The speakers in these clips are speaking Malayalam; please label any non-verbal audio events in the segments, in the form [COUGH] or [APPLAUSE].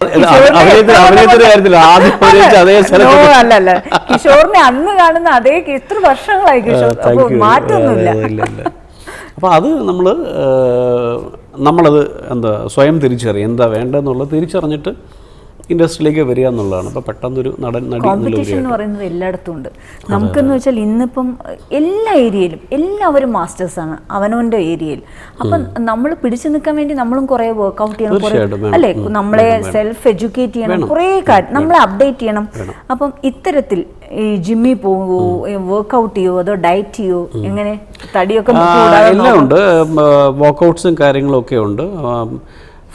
കിഷോറിനെ അഭിനയത്തിന് അഭിനയത്തിന്റെ കാര്യത്തിൽ ആദ്യം അതേ സ്ഥലത്ത് അല്ല അല്ല കിഷോറിനെ അന്ന് കാണുന്ന അതേ എത്ര വർഷങ്ങളായി കിഷോർ? മാറ്റൊന്നുമില്ല അപ്പോൾ അത് നമ്മൾ നമ്മളത് എന്താ സ്വയം തിരിച്ചറിയും. എന്താ വേണ്ടതെന്നുള്ളത് തിരിച്ചറിഞ്ഞിട്ട് ഇൻഡസ്ട്രിയിലേക്ക് വരിക എന്നുള്ളതാണ്. അപ്പോൾ പെട്ടെന്നൊരു നടൻ കോമ്പറ്റീഷൻ എന്ന് പറയുന്നത് എല്ലായിടത്തും ഉണ്ട്. നമുക്കെന്ന് വെച്ചാൽ ഇന്നിപ്പം എല്ലാ ഏരിയയിലും എല്ലാവരും മാസ്റ്റേഴ്സാണ് അവനവന്റെ ഏരിയയിൽ. അപ്പം നമ്മൾ പിടിച്ചു നിൽക്കാൻ വേണ്ടി നമ്മളും കുറേ വർക്ക്ഔട്ട് ചെയ്യണം കുറേ അല്ലേ? നമ്മളെ സെൽഫ് എഡ്യൂക്കേറ്റ് ചെയ്യണം കുറേ കാര്യം നമ്മളെ അപ്ഡേറ്റ് ചെയ്യണം. അപ്പം ഇത്തരത്തിൽ ഈ ജിമ്മിൽ പോവോ വർക്ക്ഔട്ട് ചെയ്യോ അതോ ഡയറ്റ് ചെയ്യോ എങ്ങനെ തടിയൊക്കെ എല്ലാം ഉണ്ട്. വർക്കൗട്ട്സും കാര്യങ്ങളൊക്കെ ഉണ്ട്.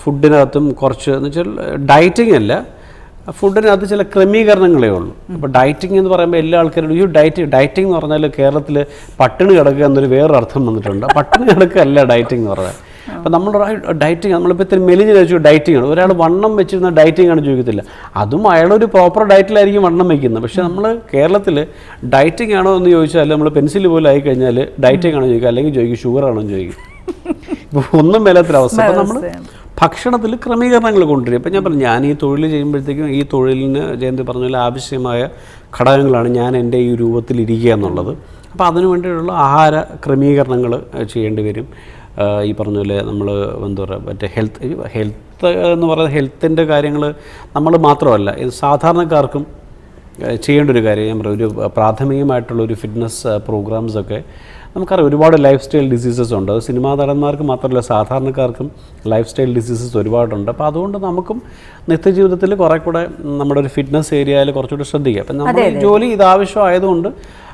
ഫുഡിനകത്തും കുറച്ച് എന്ന് വെച്ചാൽ ഡയറ്റിംഗ് അല്ല. ഫുഡിനകത്ത് ചില ക്രമീകരണങ്ങളേ ഉള്ളൂ. അപ്പോൾ ഡയറ്റിംഗ് എന്ന് പറയുമ്പോൾ എല്ലാ ആൾക്കാരും ഈ ഡയറ്റ് ഡയറ്റിംഗ് എന്ന് പറഞ്ഞാൽ കേരളത്തിൽ പട്ടിണി കിടക്കുക എന്നൊരു വേറൊരു അർത്ഥം വന്നിട്ടുണ്ട്. പട്ടിണി കിടക്കുക അല്ല ഡയറ്റിംഗ് എന്ന് പറഞ്ഞാൽ അപ്പോൾ നമ്മൾ ഡയറ്റിംഗ് നമ്മളിപ്പോൾ ഇത്തിരി മെലിഞ്ഞ് കഴിച്ചു ഡയറ്റിംഗ് ആണ്. ഒരാൾ വണ്ണം വെച്ചിരുന്ന ഡയറ്റിംഗ് ആണ് ചോദിക്കത്തില്ല. അതും അയാളൊരു പ്രോപ്പർ ഡയറ്റിലായിരിക്കും വണ്ണം വയ്ക്കുന്നത് പക്ഷേ നമ്മൾ കേരളത്തിൽ ഡയറ്റിംഗ് ആണോ എന്ന് ചോദിച്ചാൽ നമ്മൾ പെൻസിൽ പോലും ആയി കഴിഞ്ഞാൽ ഡയറ്റിംഗ് ആണോ ചോദിക്കുക? അല്ലെങ്കിൽ ചോദിക്കും ഷുഗർ ആണോ ചോദിക്കും. ഇപ്പോൾ ഒന്നും മേലാത്തൊരവസ്ഥ. അപ്പോൾ നമ്മൾ ഭക്ഷണത്തിൽ ക്രമീകരണങ്ങൾ കൊണ്ടുവരും. ഇപ്പം ഞാൻ പറഞ്ഞു ഞാൻ ഈ തൊഴിൽ ചെയ്യുമ്പോഴത്തേക്കും ഈ തൊഴിലിന് ജയന്തി പറഞ്ഞ ആവശ്യമായ ഘടകങ്ങളാണ് ഞാൻ എന്റെ ഈ രൂപത്തിൽ ഇരിക്കുക എന്നുള്ളത്. അപ്പോൾ അതിനു വേണ്ടിയിട്ടുള്ള ആഹാര ക്രമീകരണങ്ങൾ ചെയ്യേണ്ടി വരും. ഈ പറഞ്ഞ പോലെ നമ്മൾ എന്താ പറയുക മറ്റേ ഹെൽത്ത് ഹെൽത്ത് എന്ന് പറയുന്ന ഹെൽത്തിന്റെ കാര്യങ്ങൾ നമ്മൾ മാത്രമല്ല ഇത് സാധാരണക്കാർക്കും ചെയ്യേണ്ട ഒരു കാര്യം. ഞാൻ പറയും ഒരു പ്രാഥമികമായിട്ടുള്ള ഒരു ഫിറ്റ്നസ് പ്രോഗ്രാംസ് ഒക്കെ നമുക്കറിയാം ഒരുപാട് ലൈഫ് സ്റ്റൈൽ ഡിസീസസ് ഉണ്ട്. അത് സിനിമാ നടന്മാർക്ക് മാത്രമല്ല സാധാരണക്കാർക്കും ലൈഫ് സ്റ്റൈൽ ഡിസീസസ് ഒരുപാടുണ്ട്. അപ്പോൾ അതുകൊണ്ട് നമുക്കും നിത്യജീവിതത്തിൽ കുറേ കൂടെ നമ്മുടെ ഒരു ഫിറ്റ്നസ് ഏരിയയിൽ കുറച്ചുകൂടി ശ്രദ്ധിക്കുക അപ്പം നമ്മുടെ ജോലി ഇത് ആവശ്യമായതുകൊണ്ട്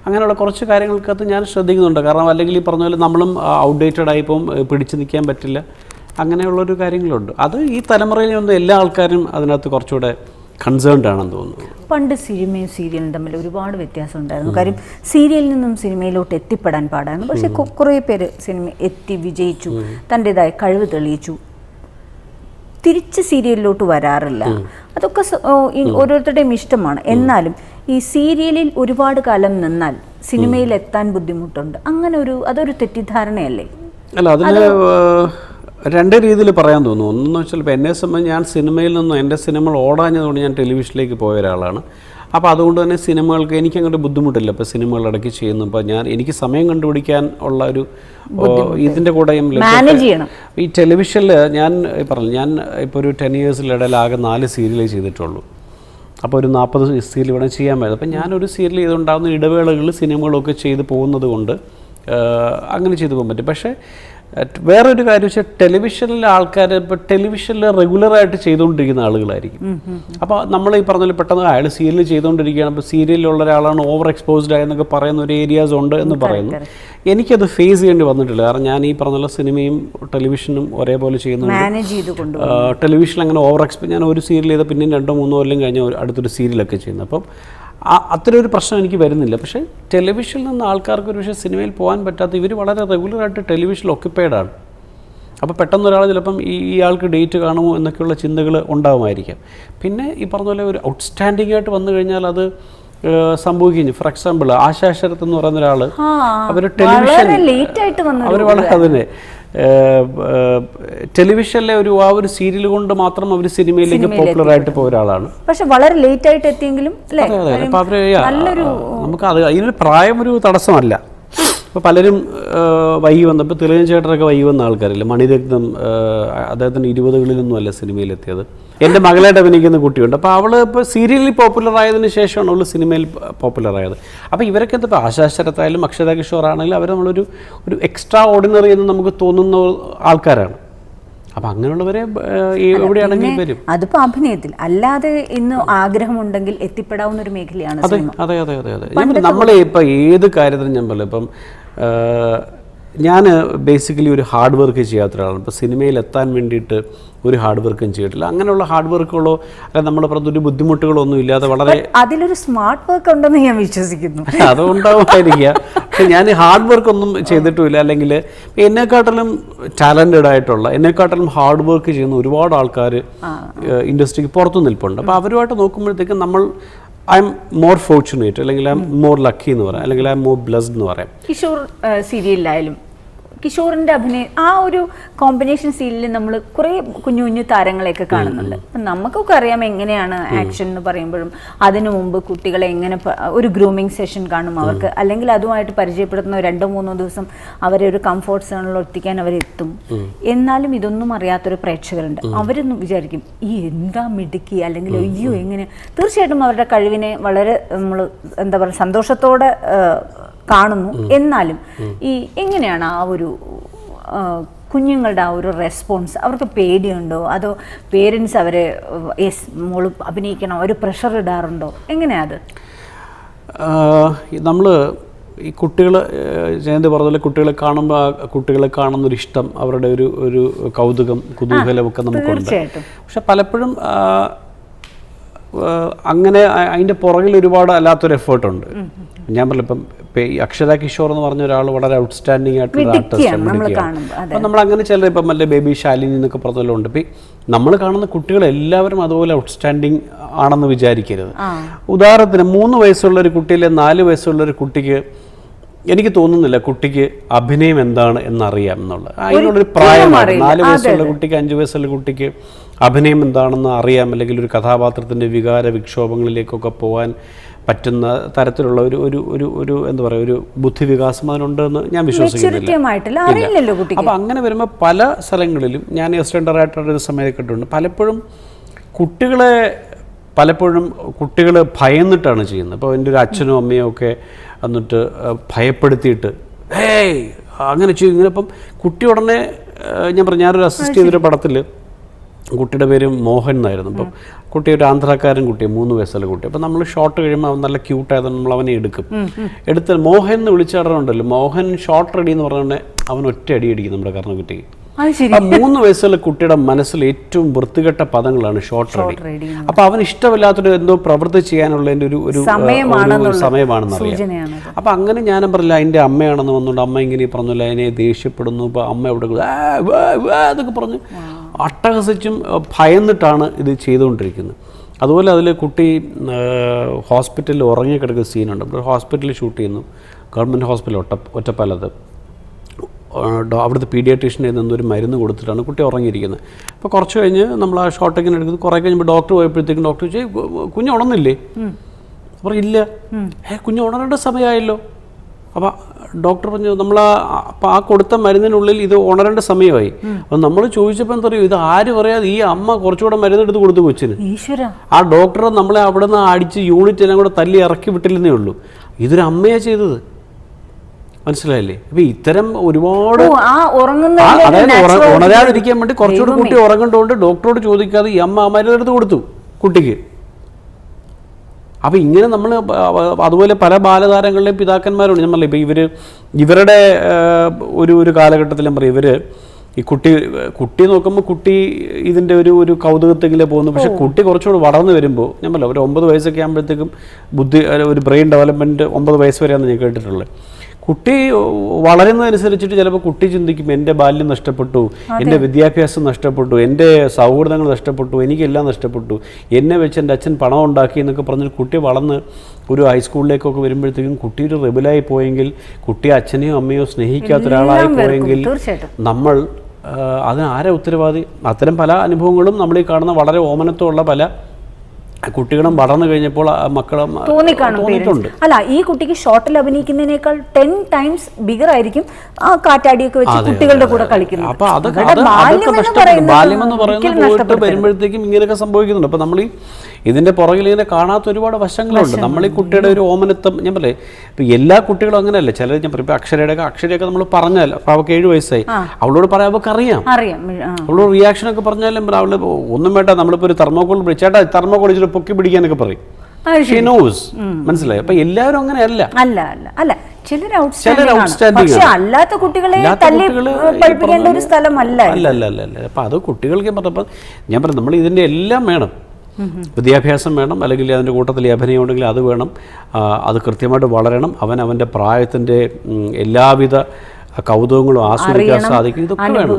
അങ്ങനെയുള്ള കുറച്ച് കാര്യങ്ങൾക്കകത്ത് ഞാൻ ശ്രദ്ധിക്കുന്നുണ്ട്. കാരണം അല്ലെങ്കിൽ ഈ പറഞ്ഞ പോലെ നമ്മളും ഔട്ട്ഡേറ്റഡ് ആയിപ്പം പിടിച്ചു നിൽക്കാൻ പറ്റില്ല. അങ്ങനെയുള്ളൊരു കാര്യങ്ങളുണ്ട്. അത് ഈ തലമുറയിൽ നിന്ന് എല്ലാ ആൾക്കാരും അതിനകത്ത് കുറച്ചുകൂടെ കൺസേൺഡ് ആണെന്ന് തോന്നുന്നു. പണ്ട് സിനിമയും സീരിയലും തമ്മിൽ ഒരുപാട് വ്യത്യാസം ഉണ്ടായിരുന്നു കാര്യം സീരിയലിൽ നിന്നും സിനിമയിലോട്ട് എത്തിപ്പെടാൻ പാടായിരുന്നു. പക്ഷെ കുറേ പേര് സിനിമ എത്തി വിജയിച്ചു തന്റെതായ കഴിവ് തെളിയിച്ചു. തിരിച്ച് സീരിയലിലോട്ട് വരാറില്ല. അതൊക്കെ ഓരോരുത്തരുടെയും ഇഷ്ടമാണ്. എന്നാലും ഈ സീരിയലിൽ ഒരുപാട് കാലം നിന്നാൽ സിനിമയിൽ എത്താൻ ബുദ്ധിമുട്ടുണ്ട്. അങ്ങനെ ഒരു അതൊരു തെറ്റിദ്ധാരണയല്ലേ? അല്ല അതിന് രണ്ട് രീതിയിൽ പറയാൻ തോന്നുന്നു. ഒന്നെന്ന് വെച്ചാൽ ഇപ്പോൾ എന്നെ സംബന്ധിച്ച് ഞാൻ സിനിമയിൽ നിന്നും എന്റെ സിനിമകൾ ഓടാഞ്ഞതുകൊണ്ട് ഞാൻ ടെലിവിഷനിലേക്ക് പോയ ഒരാളാണ്. അപ്പോൾ അതുകൊണ്ട് തന്നെ സിനിമകൾക്ക് എനിക്ക് അങ്ങോട്ട് ബുദ്ധിമുട്ടില്ല. ഇപ്പോൾ സിനിമകൾ ഇടയ്ക്ക് ചെയ്യുന്നു. ഇപ്പോൾ ഞാൻ എനിക്ക് സമയം കണ്ടുപിടിക്കാൻ ഉള്ള ഒരു ഇതിന്റെ കൂടെയും മാനേജ് ചെയ്യണം. ഈ ടെലിവിഷനിൽ ഞാൻ പറഞ്ഞു ഞാൻ ഇപ്പോൾ ഒരു ടെൻ ഇയേഴ്സിലിടയിൽ ആകെ നാല് സീരിയലേ ചെയ്തിട്ടുള്ളൂ. അപ്പോൾ ഒരു നാൽപ്പത് സീരിയൽ വേണം ചെയ്യാൻ പറ്റും അപ്പം ഞാനൊരു സീരിയൽ ചെയ്തുണ്ടാകുന്ന ഇടവേളകളിൽ സിനിമകളൊക്കെ ചെയ്ത് പോകുന്നത് കൊണ്ട് അങ്ങനെ ചെയ്തു പോകാൻ പറ്റും. പക്ഷേ വേറൊരു കാര്യം വെച്ചാൽ ടെലിവിഷനിലെ ആൾക്കാർ ഇപ്പോൾ ടെലിവിഷനിൽ റെഗുലറായിട്ട് ചെയ്തുകൊണ്ടിരിക്കുന്ന ആളുകളായിരിക്കും. അപ്പോൾ നമ്മൾ ഈ പറഞ്ഞ പെട്ടെന്ന് അയാൾ സീരിയൽ ചെയ്തുകൊണ്ടിരിക്കുകയാണ് അപ്പോൾ സീരിയലിലുള്ള ഒരാളാണ് ഓവർ എക്സ്പോസ്ഡ് ആയെന്നൊക്കെ പറയുന്ന ഒരു ഏരിയാസ് ഉണ്ട് എന്ന് പറയുന്നു. എനിക്കത് ഫേസ് ചെയ്യേണ്ടി വന്നിട്ടില്ല. കാരണം ഞാൻ ഈ പറഞ്ഞുള്ള സിനിമയും ടെലിവിഷനും ഒരേപോലെ ചെയ്യുന്നുണ്ട്. കൊണ്ടു ടെലിവിഷനിൽ അങ്ങനെ ഓവർ എക്സ്പോ ഞാൻ ഒരു സീരിയൽ ചെയ്ത പിന്നെ രണ്ടോ മൂന്നോ കൊല്ലം കഴിഞ്ഞ അടുത്തൊരു സീരിയലൊക്കെ ചെയ്യുന്നു. അപ്പം അത്ര ഒരു പ്രശ്നം എനിക്ക് വരുന്നില്ല. പക്ഷേ ടെലിവിഷനിൽ നിന്ന് ആൾക്കാർക്ക് ഒരു പക്ഷേ സിനിമയിൽ പോകാൻ പറ്റാത്ത ഇവർ വളരെ റെഗുലറായിട്ട് ടെലിവിഷനിൽ ആണ്. അപ്പോൾ പെട്ടെന്ന് ഒരാൾ ചിലപ്പം ഈ ഇയാൾക്ക് ഡേറ്റ് കാണുമോ എന്നൊക്കെയുള്ള ചിന്തകൾ ഉണ്ടാകുമായിരിക്കാം പിന്നെ ഈ പറഞ്ഞ പോലെ ഒരു ഔട്ട്സ്റ്റാൻഡിംഗ് ആയിട്ട് വന്നു കഴിഞ്ഞാൽ അത് സംഭവിക്കുന്നു ഫോർ എക്സാമ്പിൾ ആശാ ശരത് എന്ന് പറയുന്ന ഒരാൾ അവർ അവർ ടെലിവിഷൻ ലേറ്റ് ആയിട്ട് വന്നു അവർ വളരെ അതിനെ ടെലിവിഷനിലെ ഒരു ആ ഒരു സീരിയൽ കൊണ്ട് മാത്രം അവർ സിനിമയിലേക്ക് പോപ്പുലർ ആയിട്ട് പോയ. ഒരാളാണ്. പക്ഷെ വളരെ ലേറ്റ് ആയിട്ട് എത്തിയെങ്കിലും അതെ അതെ നമുക്ക് അത് അതിനൊരു പ്രായം ഒരു തടസ്സമല്ല. ഇപ്പോൾ പലരും വൈകി വന്ന ഇപ്പോൾ തെളിയൻ ചേട്ടനൊക്കെ വൈകി വന്ന ആൾക്കാരില്ല? മണിരത്നം അദ്ദേഹത്തിന്റെ അദ്ദേഹത്തിന് ഇരുപതുകളിലൊന്നും അല്ല സിനിമയിലെത്തിയത്. എന്റെ മകളായിട്ട് അഭിനയിക്കുന്ന കുട്ടിയുണ്ട്. അപ്പോൾ അവൾ ഇപ്പോൾ സീരിയലിൽ പോപ്പുലർ ആയതിന് ശേഷമാണ് അവൾ സിനിമയിൽ പോപ്പുലർ ആയത്. അപ്പോൾ ഇവരൊക്കെ ഇപ്പോൾ ആശാശരത്തായാലും അക്ഷര കിഷോർ ആണെങ്കിലും അവർ നമ്മളൊരു ഒരു എക്സ്ട്രാ ഓർഡിനറി എന്ന് നമുക്ക് തോന്നുന്ന ആൾക്കാരാണ്. അപ്പോൾ അങ്ങനെയുള്ളവരെ എവിടെയാണെങ്കിലും വരും. അതിപ്പോ അഭിനയത്തിൽ. അല്ലാതെ ഇന്ന് ആഗ്രഹമുണ്ടെങ്കിൽ എത്തിപ്പെടാവുന്ന ഒരു മേഖലയാണ് അതെ അതെ അതെ അതെ അതെ. നമ്മളെ ഇപ്പം ഏത് കാര്യത്തിനും ഞാൻ പറയും ഇപ്പം ഞാൻ ബേസിക്കലി ഒരു ഹാർഡ് വർക്ക് ചെയ്യാത്ത ഒരാളാണ് ഇപ്പോൾ സിനിമയിൽ എത്താൻ വേണ്ടിയിട്ട് ഒരു ഹാർഡ് വർക്കും ചെയ്തിട്ടില്ല. അങ്ങനെയുള്ള ഹാർഡ് വർക്കുകളോ അല്ലെങ്കിൽ നമ്മുടെ പുറത്ത് ഒരു ബുദ്ധിമുട്ടുകളോ ഒന്നും ഇല്ലാതെ വളരെ അതിലൊരു സ്മാർട്ട് വർക്ക് ഉണ്ടെന്ന് ഞാൻ വിശ്വസിക്കുന്നു. [LAUGHS] അതുണ്ടാവുമായിരിക്കുക പക്ഷെ ഞാൻ ഹാർഡ് വർക്ക് ഒന്നും ചെയ്തിട്ടുമില്ല. അല്ലെങ്കിൽ എന്നെക്കാട്ടിലും ടാലന്റഡ് ആയിട്ടുള്ള എന്നെക്കാട്ടിലും ഹാർഡ് വർക്ക് ചെയ്യുന്ന ഒരുപാട് ആൾക്കാർ ഇൻഡസ്ട്രിക്ക് പുറത്തു നിൽപ്പുണ്ട്. അപ്പോൾ അവരുമായിട്ട് നോക്കുമ്പോഴത്തേക്കും നമ്മൾ ഐ എം മോർ ഫോർച്ചുനേറ്റ് അല്ലെങ്കിൽ ഐ എം മോർ ലക്കി എന്ന് പറയാം. അല്ലെങ്കിൽ ഐ എം മോർ ബ്ലസ്ഡ് എന്ന് പറയാം. കിഷോർ സീരിയലിലായാലും കിഷോറിന്റെ അഭിനയ ആ ഒരു കോമ്പിനേഷൻ സീനിൽ നമ്മൾ കുറേ കുഞ്ഞു കുഞ്ഞു താരങ്ങളെയൊക്കെ കാണുന്നുണ്ട്. അപ്പം നമുക്കൊക്കെ അറിയാം എങ്ങനെയാണ് ആക്ഷൻ എന്ന് പറയുമ്പോഴും അതിനു മുമ്പ് കുട്ടികളെ എങ്ങനെ ഒരു ഗ്രൂമിങ് സെഷൻ കാണും അവർക്ക്. അല്ലെങ്കിൽ അതുമായിട്ട് പരിചയപ്പെടുത്തുന്ന രണ്ടോ മൂന്നോ ദിവസം അവരെ ഒരു കംഫോർട്ട് സോണിൽ ഒത്തിക്കാൻ അവരെത്തും എന്നാലും ഇതൊന്നും അറിയാത്തൊരു പ്രേക്ഷകരുണ്ട്. അവരൊന്നും വിചാരിക്കും ഈ എന്താ മിടുക്കി? അല്ലെങ്കിൽ അയ്യോ എങ്ങനെ? തീർച്ചയായിട്ടും അവരുടെ കഴിവിനെ വളരെ നമ്മൾ എന്താ പറയുക സന്തോഷത്തോടെ കാണുന്നു. എന്നാലും ഈ എങ്ങനെയാണ് ആ ഒരു കുഞ്ഞുങ്ങളുടെ ആ ഒരു റെസ്പോൺസ് അവർക്ക് പേടിയുണ്ടോ? അതോ പേരൻസ് അവരെ യെസ് മോൾ അഭിനയിക്കണം ഒരു പ്രഷർ ഇടാറുണ്ടോ? എങ്ങനെയാ അത്? നമ്മൾ ഈ കുട്ടികൾ ജയന്തി പറഞ്ഞ കുട്ടികളെ കാണുമ്പോൾ ആ കുട്ടികളെ കാണുന്നൊരു ഇഷ്ടം അവരുടെ ഒരു ഒരു കൗതുകം കുതൂഹലമൊക്കെ നമുക്കുണ്ട്. തീർച്ചയായിട്ടും. പക്ഷെ പലപ്പോഴും അങ്ങനെ അതിന്റെ പുറകിൽ ഒരുപാട് അല്ലാത്തൊരു എഫേർട്ടുണ്ട് ഞാൻ പറഞ്ഞില്ല ഇപ്പം അക്ഷര കിഷോർ എന്ന് പറഞ്ഞ ഒരാൾ വളരെ ഔട്ട്സ്റ്റാൻഡിംഗ് ആയിട്ടുള്ള ആർട്ടിസ്റ്റ് നമ്മൾ അങ്ങനെ ചില ഇപ്പം മറ്റേ ബേബി ശാലിനി എന്നൊക്കെ പറഞ്ഞല്ലുണ്ട് ഇപ്പം നമ്മൾ കാണുന്ന കുട്ടികൾ എല്ലാവരും അതുപോലെ ഔട്ട്സ്റ്റാൻഡിങ് ആണെന്ന് വിചാരിക്കരുത്. ഉദാഹരണത്തിന് മൂന്ന് വയസ്സുള്ള ഒരു കുട്ടിയിലെ നാല് വയസ്സുള്ള ഒരു കുട്ടിക്ക് എനിക്ക് തോന്നുന്നില്ല കുട്ടിക്ക് അഭിനയം എന്താണ് എന്നറിയാം എന്നുള്ളത്. അതിനുള്ളൊരു പ്രായമാണ്. നാല് വയസ്സുള്ള കുട്ടിക്ക് അഞ്ച് വയസ്സുള്ള കുട്ടിക്ക് അഭിനയം എന്താണെന്ന് അറിയാം. അല്ലെങ്കിൽ ഒരു കഥാപാത്രത്തിന്റെ വികാര വിക്ഷോഭങ്ങളിലേക്കൊക്കെ പോകാൻ പറ്റുന്ന തരത്തിലുള്ള ഒരു ഒരു ഒരു ഒരു എന്താ പറയുക ഒരു ബുദ്ധിവികാസം അതിനുണ്ടെന്ന് ഞാൻ വിശ്വസിക്കുന്നില്ല. അപ്പോൾ അങ്ങനെ വരുമ്പോൾ പല സ്ഥലങ്ങളിലും ഞാൻ ഡയറക്ടറുടെ ഒരു സമയത്ത് കേട്ടിട്ടുണ്ട്. പലപ്പോഴും കുട്ടികളെ പലപ്പോഴും കുട്ടികൾ ഭയന്നിട്ടാണ് ചെയ്യുന്നത്. അപ്പോൾ എന്റെ ഒരു അച്ഛനും അമ്മയും ഒക്കെ എന്നിട്ട് ഭയപ്പെടുത്തിയിട്ട് ഏയ് അങ്ങനെ ചെയ്യും. ഇങ്ങനെ ഇപ്പം കുട്ടി ഉടനെ ഞാൻ പറഞ്ഞു ഞാനൊരു അസിസ്റ്റ് ചെയ്തൊരു പടത്തിൽ കുട്ടിയുടെ പേര് മോഹൻ എന്നായിരുന്നു. അപ്പം കുട്ടി ഒരു ആന്ധ്രാക്കാരൻ കുട്ടി മൂന്ന് വയസ്സുള്ള കുട്ടി. അപ്പം നമ്മൾ ഷോർട്ട് കഴിയുമ്പോൾ അവൻ നല്ല ക്യൂട്ടായതുകൊണ്ട് നമ്മൾ അവനെ എടുക്കും. എടുത്ത് മോഹൻ എന്ന് വിളിച്ചാടുന്നുണ്ടല്ലോ മോഹൻ ഷോർട്ട് റെഡി എന്ന് പറഞ്ഞുകൊണ്ട് അവൻ ഒറ്റ അടി അടിക്കും നമ്മുടെ കർണ കുട്ടിക്ക് മൂന്ന് വയസ്സുള്ള കുട്ടിയുടെ മനസ്സിൽ ഏറ്റവും വൃത്തികെട്ട പദങ്ങളാണ് ഷോർട്ട് റെഡി അപ്പൊ അവന് ഇഷ്ടമില്ലാത്തൊരു എന്തോ പ്രവൃത്തി ചെയ്യാനുള്ളതിന്റെ ഒരു ഒരു സമയമാണെന്ന് അറിയാം അപ്പൊ അങ്ങനെ ഞാൻ പറഞ്ഞില്ല അതിന്റെ അമ്മയാണെന്ന് വന്നുകൊണ്ട് അമ്മ ഇങ്ങനെ പറഞ്ഞില്ല അതിനെ ദേഷ്യപ്പെടുന്നു അപ്പൊ അമ്മ എവിടെ എന്നൊക്കെ പറഞ്ഞ്. അട്ടഹസിച്ചും ഭയന്നിട്ടാണ് ഇത് ചെയ്തുകൊണ്ടിരിക്കുന്നത്. അതുപോലെ അതിൽ കുട്ടി ഹോസ്പിറ്റലിൽ ഉറങ്ങിക്കിടക്കുന്ന സീനുണ്ട്. ഹോസ്പിറ്റലിൽ ഷൂട്ട് ചെയ്യുന്നു. ഗവൺമെന്റ് ഹോസ്പിറ്റൽ ഒറ്റ ഒറ്റപ്പാലത്ത്. അവിടുത്തെ പീഡിയാട്രീഷ്യന്റെ നിന്നൊരു മരുന്ന് കൊടുത്തിട്ടാണ് കുട്ടി ഉറങ്ങിയിരിക്കുന്നത്. അപ്പോൾ കുറച്ച് കഴിഞ്ഞ് നമ്മൾ ആ ഷോട്ടൊക്കെ എടുക്കുന്നത് കുറേ കഴിഞ്ഞപ്പോൾ ഡോക്ടർ പോയപ്പോഴത്തേക്കും ഡോക്ടർ ചോദിച്ചു കുഞ്ഞ് ഉണർന്നില്ലേ? അപ്പോൾ ഇല്ല. ഏ കുഞ്ഞ് ഉണരേണ്ട സമയമായല്ലോ. അപ്പോൾ ഡോക്ടർ പറഞ്ഞു നമ്മൾ ആ അപ്പോൾ ആ കൊടുത്ത മരുന്നിനുള്ളിൽ ഇത് ഉണരേണ്ട സമയമായി. അപ്പം നമ്മൾ ചോദിച്ചപ്പോൾ എന്താ പറയുക ഇത് ആര് പറയാതെ ഈ അമ്മ കുറച്ചുകൂടെ മരുന്നെടുത്ത് കൊടുത്തു കൊച്ചിന്. ആ ഡോക്ടർ നമ്മളെ അവിടെ നിന്ന് അടിച്ച് യൂണിറ്റ് എല്ലാം കൂടെ തല്ലി ഇറക്കി വിട്ടില്ലെന്നേ ഉള്ളൂ. ഇതൊരു അമ്മയാണ് ചെയ്തത്. മനസ്സിലായില്ലേ? അപ്പൊ ഇത്തരം ഒരുപാട് അതായത് ഉണരാതിരിക്കാൻ വേണ്ടി കുറച്ചുകൂടി കുട്ടി ഉറങ്ങേണ്ടതുകൊണ്ട് ഡോക്ടറോട് ചോദിക്കാതെ ഈ അമ്മ മരുന്നെടുത്ത് കൊടുത്തു കുട്ടിക്ക്. അപ്പൊ ഇങ്ങനെ നമ്മൾ അതുപോലെ പല ബാലതാരങ്ങളുടെയും പിതാക്കന്മാരുണ്ട്. ഞാൻ പറഞ്ഞില്ല ഇപ്പോൾ ഇവർ ഇവരുടെ ഒരു ഒരു കാലഘട്ടത്തിൽ ഞാൻ പറയും ഇവർ ഈ കുട്ടി കുട്ടി നോക്കുമ്പോൾ കുട്ടി ഇതിന്റെ ഒരു ഒരു കൗതുകത്തെങ്കിലേ പോകുന്നു. പക്ഷേ കുട്ടി കുറച്ചുകൂടി വളർന്നു വരുമ്പോൾ ഞാൻ പറയാം ഒരു ഒമ്പത് വയസ്സൊക്കെ ആകുമ്പോഴത്തേക്കും ബുദ്ധി ഒരു ബ്രെയിൻ ഡെവലപ്മെന്റ് ഒമ്പത് വയസ്സ് വരെയാണ് ഞാൻ കേട്ടിട്ടുള്ളത്. കുട്ടി വളരുന്നതനുസരിച്ചിട്ട് ചിലപ്പോൾ കുട്ടി ചിന്തിക്കും എന്റെ ബാല്യം നഷ്ടപ്പെട്ടു എന്റെ വിദ്യാഭ്യാസം നഷ്ടപ്പെട്ടു എന്റെ സൗഹൃദങ്ങൾ നഷ്ടപ്പെട്ടു എനിക്കെല്ലാം നഷ്ടപ്പെട്ടു. എന്നെ വെച്ച് എന്റെ അച്ഛൻ പണം ഉണ്ടാക്കി എന്നൊക്കെ പറഞ്ഞൊരു കുട്ടി വളർന്ന് ഒരു ഹൈസ്കൂളിലേക്കൊക്കെ വരുമ്പോഴത്തേക്കും കുട്ടി ഒരു റെബിലായി പോയെങ്കിൽ കുട്ടി അച്ഛനെയോ അമ്മയോ സ്നേഹിക്കാത്ത ഒരാളായി പോയെങ്കിൽ നമ്മൾ അതിന് ആരാ ഉത്തരവാദി? അത്തരം പല അനുഭവങ്ങളും നമ്മൾ ഈ കാണുന്ന വളരെ ഓമനത്വമുള്ള പല കുട്ടികളും വളർന്നു കഴിഞ്ഞപ്പോൾ മക്കളും തോന്നിയിട്ടുണ്ട്. അല്ല ഈ കുട്ടിക്ക് ഷോർട്ടിൽ അഭിനയിക്കുന്നതിനേക്കാൾ ടെൻ ടൈംസ് ബിഗർ ആയിരിക്കും ആ കാറ്റാടിയൊക്കെ വെച്ച് കുട്ടികളുടെ കൂടെ കളിക്കുന്നത്. അപ്പൊ അതൊക്കെ അത് ബാല്യം എന്ന് പറയുന്നത്. വരുമ്പോഴത്തേക്കും ഇങ്ങനെയൊക്കെ സംഭവിക്കുന്നുണ്ട്. അപ്പൊ നമ്മൾ ഈ ഇതിന്റെ പുറകിൽ ഇങ്ങനെ കാണാത്ത ഒരുപാട് വശങ്ങളുണ്ട്. നമ്മൾ ഈ കുട്ടിയുടെ ഒരു ഓമനത്വം ഞാൻ പറയേ ഇപ്പൊ എല്ലാ കുട്ടികളും അങ്ങനെയല്ല. ചിലർ ഞാൻ പറയും ഇപ്പൊ അക്ഷരയുടെ അക്ഷരയൊക്കെ നമ്മൾ പറഞ്ഞാൽ അപ്പൊ അവൾക്ക് ഏഴ് വയസ്സായി. അവളോട് പറയാം അവൾക്ക് അറിയാം. അവളോട് റിയാക്ഷൻ ഒക്കെ പറഞ്ഞാലും അവൾ ഒന്നും വേണ്ട നമ്മളിപ്പോ ഒരു തെർമോക്കോൾ ചേട്ടാ തെർമോക്കോൾ ഇച്ചിരി പൊക്കി പിടിക്കാനൊക്കെ പറയും. മനസ്സിലായി? അപ്പൊ എല്ലാവരും അങ്ങനെയല്ല അല്ല. അല്ല അല്ല. ചിലർ പക്ഷെ അല്ലാത്ത കുട്ടികളെ തല്ലി പഠിപ്പിക്കേണ്ട ഒരു സ്ഥലമല്ല അല്ല അല്ല അല്ല അല്ല. അപ്പം അത് കുട്ടികൾക്ക് പറഞ്ഞപ്പോൾ ഞാൻ പറഞ്ഞു നമ്മൾ ഇതിന്റെ എല്ലാം വേണം. വിദ്യാഭ്യാസം വേണം. അല്ലെങ്കിൽ അതിന്റെ കൂട്ടത്തിൽ അഭിനയം ഉണ്ടെങ്കിൽ അത് വേണം. അത് കൃത്യമായിട്ട് വളരണം. അവൻ അവന്റെ പ്രായത്തിന്റെ എല്ലാവിധ കൗതുകങ്ങളും ആസ്വദിക്കാൻ സാധിക്കും. ഇതൊക്കെ വേണം.